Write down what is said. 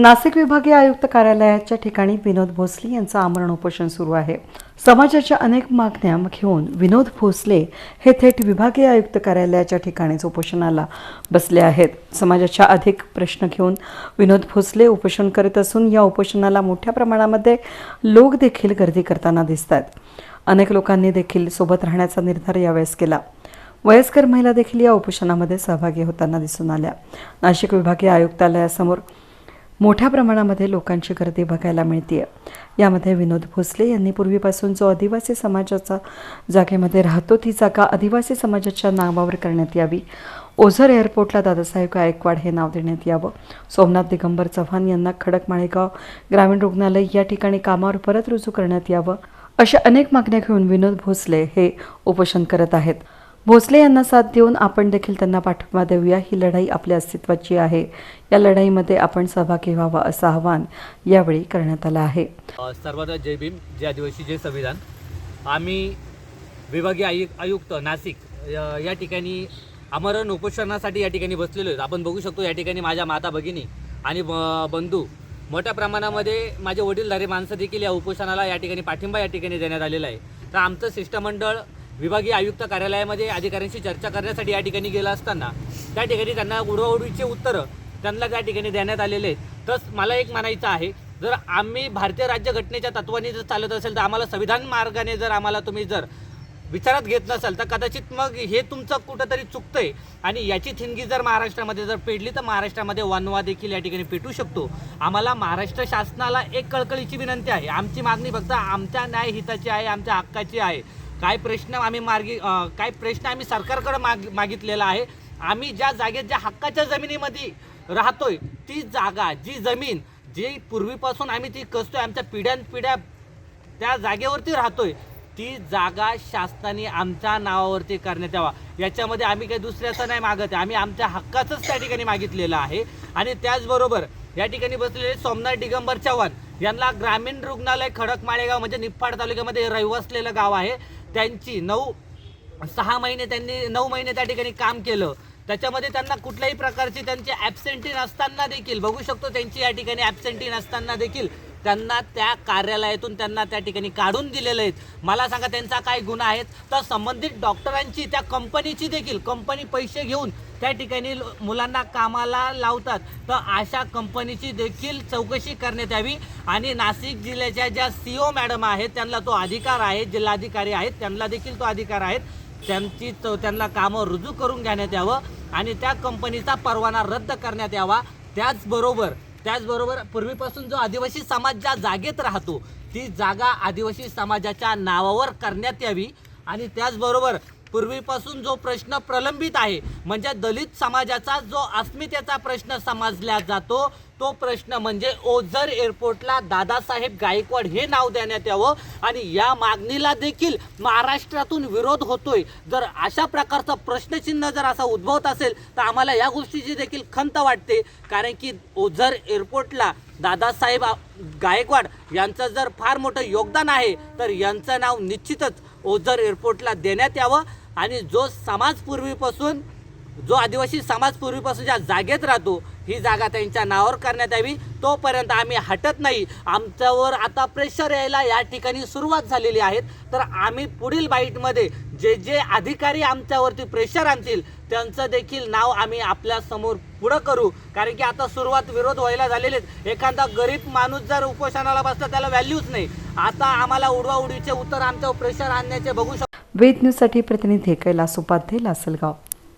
नाशिक विभागीय आयुक्त कार्यालयाच्या ठिकाणी विनोद भोसले यांचं आमरण उपोषण सुरू आहे. समाजाच्या अनेक मागण्या घेऊन विनोद भोसले हे थेट विभागीय आयुक्त कार्यालयाच्या ठिकाणीच उपोषणाला बसले आहेत. समाजाच्या अधिक प्रश्न घेऊन विनोद भोसले उपोषण करीत असून या उपोषणाला मोठ्या प्रमाणामध्ये लोक देखील गर्दी करताना दिसतात. अनेक लोकांनी देखील सोबत राहण्याचा निर्धार यावेळेस केला. वयस्कर महिला देखील या उपोषणामध्ये सहभागी होताना दिसून आल्या. नाशिक विभागीय आयुक्तालयासमोर मोठ्या प्रमाणामध्ये लोकांची गर्दी बघायला मिळते यामध्ये विनोद भोसले यांनी पूर्वीपासून जो आदिवासी समाजाचा जागेमध्ये राहतो ती जागा आदिवासी समाजाच्या नावावर करण्यात यावी. ओझर एअरपोर्टला दादासाहेब गायकवाड हे नाव देण्यात यावं. सोमनाथ दिगंबर चव्हाण यांना खडक माळेगाव ग्रामीण रुग्णालय या ठिकाणी कामावर परत रुजू करण्यात यावं अशा अनेक मागण्या घेऊन विनोद भोसले हे उपोषण करत आहेत. भोसले यांना साथ देऊन आपण देखील त्यांना पाठिंबा देऊया. ही लढाई आपल्या अस्तित्वाची आहे. या लढाईमध्ये आपण सहभागी व्हावा असं आवाहन यावेळी करण्यात आलं आहे. सर्वांना जय भीम जय आदिवासी जय संविधान. आम्ही विभागीय आयुक्त आयुक्त नाशिक या ठिकाणी आमरण उपोषणासाठी या ठिकाणी बसलेलो आहेत. आपण बघू शकतो या ठिकाणी माझ्या माता भगिनी आणि ब- बंधू मोठ्या प्रमाणामध्ये माझे वडीलधारे माणसं देखील या उपोषणाला या ठिकाणी पाठिंबा या ठिकाणी देण्यात आलेला आहे. तर आमचं शिष्टमंडळ विभागीय आयुक्त कार्यालयामध्ये अधिकाऱ्यांशी चर्चा करण्यासाठी या ठिकाणी गेला असताना त्या ठिकाणी त्यांना उडवाउडवीचे उत्तरं त्यांना त्या ठिकाणी देण्यात आलेले आहेत. तर मला एक म्हणायचं आहे जर आम्ही भारतीय राज्यघटनेच्या तत्वाने जर चालत असेल तर आम्हाला संविधान मार्गाने जर आम्हाला तुम्ही जर विचारात घेत नसाल तर कदाचित मग हे तुमचं कुठंतरी चुकतंय. आणि याची थिंगी जर महाराष्ट्रामध्ये जर पेटली तर महाराष्ट्रामध्ये वनवा देखील या ठिकाणी पेटू शकतो. आम्हाला महाराष्ट्र शासनाला एक कळकळीची विनंती आहे. आमची मागणी फक्त आमच्या न्यायहिताची आहे आमच्या हक्काची आहे. काय प्रश्न आम्ही मार्गी काय प्रश्न आम्ही सरकारकडे माग मागितलेला आहे. आम्ही ज्या जागेत ज्या हक्काच्या जमिनीमध्ये राहतोय ती जागा जी जमीन जी पूर्वीपासून आम्ही ती कसतोय आमच्या पिढ्यानपिढ्या त्या जागेवरती राहतोय ती जागा शासनाने आमच्या नावावरती करण्यात यावा. याच्यामध्ये आम्ही काही दुसऱ्याचं नाही मागत आहे. आम्ही आमच्या हक्काचंच त्या ठिकाणी मागितलेलं आहे. आणि त्याचबरोबर या ठिकाणी बसलेले सोमनाथ दिगंबर चव्हाण यांना ग्रामीण रुग्णालय खडक माळेगाव म्हणजे निप्पाड तालुक्यामध्ये रहिवासलेलं गाव आहे. त्यांची नऊ सहा महिने त्यांनी नऊ महिने त्या ठिकाणी काम केलं. त्याच्यामध्ये त्यांना कुठल्याही प्रकारची त्यांची ॲबसेंटी नसताना देखील बघू शकतो त्यांची या ठिकाणी ॲबसेंटी नसताना देखील त्यांना त्या कार्यालयातून त्यांना त्या ठिकाणी काढून दिलेले आहेत. मला सांगा त्यांचा काय गुन्हा आहेत? तर संबंधित डॉक्टरांची त्या कंपनीची देखील कंपनी पैसे घेऊन त्या ठिकाणी मुलांना कामाला लावतात. तर अशा कंपनीची देखील चौकशी करण्यात यावी. आणि नाशिक जिल्ह्याच्या ज्या सी ओ मॅडम आहेत त्यांना तो अधिकार आहे जिल्हाधिकारी आहेत त्यांना देखील तो अधिकार आहेत त्यांची तो त्यांना कामं रुजू करून घेण्यात यावं आणि त्या कंपनीचा परवाना रद्द करण्यात यावा. त्याचबरोबर त्याचबरोबर पूर्वीपासून जो आदिवासी समाज ज्या जागेत राहतो ती जागा आदिवासी समाजाच्या नावावर करण्यात यावी. आणि त्याचबरोबर पूर्वीपासून जो प्रश्न प्रलंबित आहे म्हणजे दलित समाजाचा जो अस्मितेचा प्रश्न समजला जातो तो प्रश्न म्हणजे ओझर एअरपोर्टला दादासाहेब गायकवाड हे नाव देण्यात यावं आणि या मागणीला देखील महाराष्ट्रातून विरोध होतोय. जर अशा प्रकारचं प्रश्नचिन्ह जर असा उद्भवत असेल तर आम्हाला या गोष्टीची देखील खंत वाटते. कारण की ओझर एअरपोर्टला दादासाहेब गायकवाड यांचं जर फार मोठं योगदान आहे तर यांचं नाव निश्चितच ओझर एअरपोर्टला देण्यात यावं. आणि जो समाज पूर्वीपासून जो आदिवासी समाज पूर्वीपासून ज्या जागेत राहतो ही जागा त्यांच्या नावावर करण्यात यावी. तोपर्यंत आम्ही हटत नाही. आमच्यावर आता प्रेशर यायला या ठिकाणी सुरुवात झालेली आहे. तर आम्ही पुढील बाईटमध्ये जे जे अधिकारी आमच्यावरती प्रेशर आणतील त्यांचं देखील नाव आम्ही आपल्यासमोर पुढं करू. कारण की आता सुरुवात विरोध व्हायला झालेले आहेत. एखादा गरीब माणूस जर उपोषणाला बसला त्याला व्हॅल्यूच नाही. आता आम्हाला उडवाउडीचे उत्तर आमच्यावर प्रेशर आणण्याचे बघू शकतो. वेद न्यूजसाठी प्रतिनिधी कैलास उपाध्ये लासलगाव.